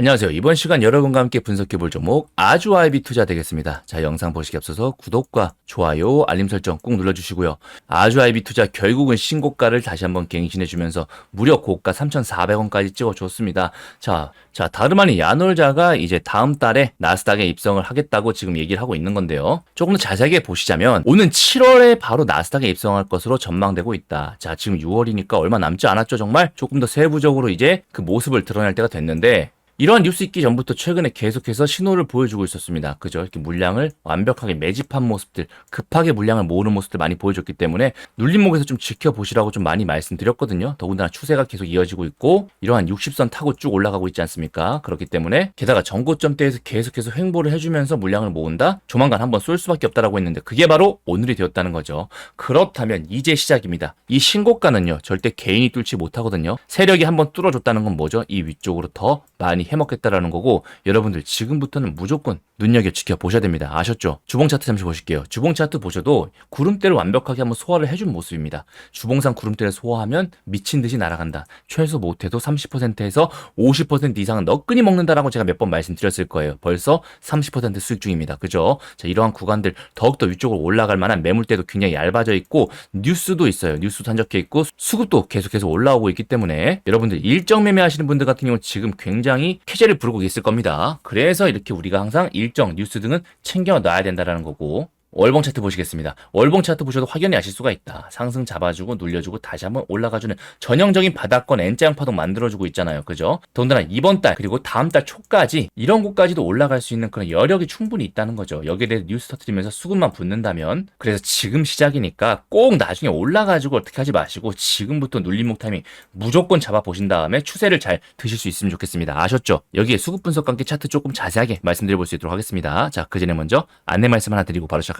안녕하세요. 이번 시간 여러분과 함께 분석해 볼 종목 아주아이비 투자 되겠습니다. 자, 영상 보시기 앞서서 구독과 좋아요, 알림 설정 꼭 눌러주시고요. 아주아이비 투자 결국은 신고가를 다시 한번 갱신해 주면서 무려 고가 3,400원까지 찍어줬습니다. 자, 자, 다름 아닌 야놀자가 이제 다음 달에 나스닥에 입성을 하겠다고 지금 얘기를 하고 있는 건데요. 조금 더 자세하게 보시자면 오는 7월에 바로 나스닥에 입성할 것으로 전망되고 있다. 자, 지금 6월이니까 얼마 남지 않았죠, 정말? 조금 더 세부적으로 이제 그 모습을 드러낼 때가 됐는데 이러한 뉴스 있기 전부터 최근에 계속해서 신호를 보여주고 있었습니다. 그죠? 이렇게 물량을 완벽하게 매집한 모습들, 급하게 물량을 모으는 모습들 많이 보여줬기 때문에 눌림목에서 좀 지켜보시라고 좀 많이 말씀드렸거든요. 더군다나 추세가 계속 이어지고 있고 이러한 60선 타고 쭉 올라가고 있지 않습니까? 그렇기 때문에 게다가 전고점대에서 계속해서 횡보를 해주면서 물량을 모은다? 조만간 한번 쏠 수밖에 없다라고 했는데 그게 바로 오늘이 되었다는 거죠. 그렇다면 이제 시작입니다. 이 신고가는요, 절대 개인이 뚫지 못하거든요. 세력이 한번 뚫어줬다는 건 뭐죠? 이 위쪽으로 더 많이 해먹겠다라는 거고 여러분들 지금부터는 무조건 눈여겨 지켜보셔야 됩니다. 아셨죠? 주봉 차트 잠시 보실게요. 주봉 차트 보셔도 구름대를 완벽하게 한번 소화를 해준 모습입니다. 주봉상 구름대를 소화하면 미친 듯이 날아간다. 최소 못해도 30%에서 50% 이상은 너끈히 먹는다라고 제가 몇 번 말씀드렸을 거예요. 벌써 30% 수익 중입니다. 그죠? 자, 이러한 구간들 더욱더 위쪽으로 올라갈 만한 매물대도 굉장히 얇아져 있고 뉴스도 있어요. 뉴스 산적해 있고 수급도 계속해서 올라오고 있기 때문에 여러분들 일정 매매하시는 분들 같은 경우 지금 굉장히 캐제를 부르고 있을 겁니다. 그래서 이렇게 우리가 항상 일정 뉴스 등은 챙겨 놔야 된다라는 거고 월봉 차트 보시겠습니다. 월봉 차트 보셔도 확연히 아실 수가 있다. 상승 잡아주고 눌려주고 다시 한번 올라가주는 전형적인 바닥권 N자형 파동 만들어주고 있잖아요. 그죠? 더군다나 이번 달 그리고 다음 달 초까지 이런 곳까지도 올라갈 수 있는 그런 여력이 충분히 있다는 거죠. 여기에 대해 뉴스 터트리면서 수급만 붙는다면 그래서 지금 시작이니까 꼭 나중에 올라가지고 어떻게 하지 마시고 지금부터 눌림목 타이밍 무조건 잡아보신 다음에 추세를 잘 드실 수 있으면 좋겠습니다. 아셨죠? 여기에 수급 분석과 함께 차트 조금 자세하게 말씀드려볼 수 있도록 하겠습니다. 자, 그 전에 먼저 안내 말씀 하나 드리고 바로 시작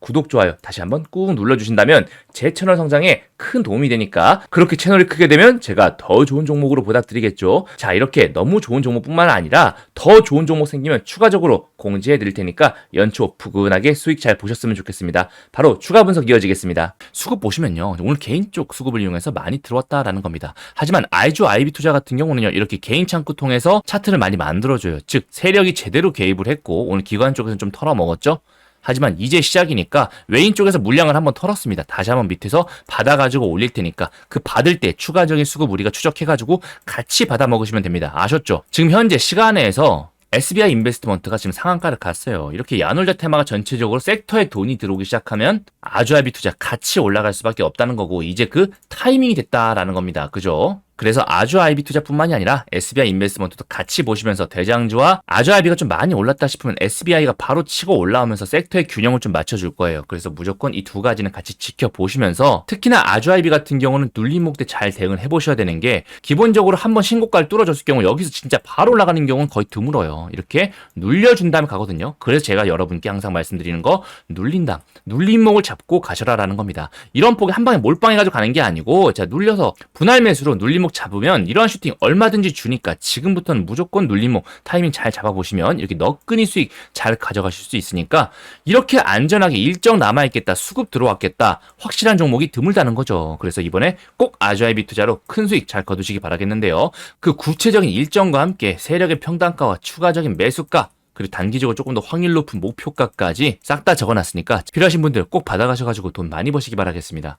구독 좋아요 다시 한번 꾹 눌러주신다면 제 채널 성장에 큰 도움이 되니까 그렇게 채널이 크게 되면 제가 더 좋은 종목으로 보답드리겠죠. 자 이렇게 너무 좋은 종목뿐만 아니라 더 좋은 종목 생기면 추가적으로 공지해 드릴 테니까 연초 푸근하게 수익 잘 보셨으면 좋겠습니다. 바로 추가 분석 이어지겠습니다. 수급 보시면요 오늘 개인 쪽 수급을 이용해서 많이 들어왔다라는 겁니다. 하지만 아이주 아이비 투자 같은 경우는요 이렇게 개인 창구 통해서 차트를 많이 만들어줘요. 즉 세력이 제대로 개입을 했고 오늘 기관 쪽에서는 좀 털어먹었죠. 하지만 이제 시작이니까 외인 쪽에서 물량을 한번 털었습니다. 다시 한번 밑에서 받아가지고 올릴 테니까 그 받을 때 추가적인 수급 우리가 추적해가지고 같이 받아 먹으시면 됩니다. 아셨죠? 지금 현재 시간에서 SBI 인베스트먼트가 지금 상한가를 갔어요. 이렇게 야놀자 테마가 전체적으로 섹터에 돈이 들어오기 시작하면 아주아비 투자 같이 올라갈 수밖에 없다는 거고 이제 그 타이밍이 됐다라는 겁니다. 그죠? 그래서 아주 아이비 투자뿐만이 아니라 SBI 인베스트먼트도 같이 보시면서 대장주와 아주 아이비가 좀 많이 올랐다 싶으면 SBI가 바로 치고 올라오면서 섹터의 균형을 좀 맞춰줄 거예요. 그래서 무조건 이 두 가지는 같이 지켜보시면서 특히나 아주 아이비 같은 경우는 눌림목 때 잘 대응을 해보셔야 되는 게 기본적으로 한번 신고가를 뚫어줬을 경우 여기서 진짜 바로 올라가는 경우는 거의 드물어요. 이렇게 눌려준 다음에 가거든요. 그래서 제가 여러분께 항상 말씀드리는 거 눌린다. 눌림목을 잡고 가셔라라는 겁니다. 이런 폭에 한 방에 몰빵해가지고 가는 게 아니고 자 눌려서 분할 매수로 눌림목 잡으면 이러한 슈팅 얼마든지 주니까 지금부터는 무조건 눌림목 타이밍 잘 잡아보시면 이렇게 너끈히 수익 잘 가져가실 수 있으니까 이렇게 안전하게 일정 남아있겠다 수급 들어왔겠다 확실한 종목이 드물다는 거죠. 그래서 이번에 꼭 아주아이비 투자로 큰 수익 잘 거두시기 바라겠는데요. 그 구체적인 일정과 함께 세력의 평단가와 추가적인 매수가 그리고 단기적으로 조금 더 확률 높은 목표가까지 싹 다 적어놨으니까 필요하신 분들 꼭 받아가셔가지고 돈 많이 버시기 바라겠습니다.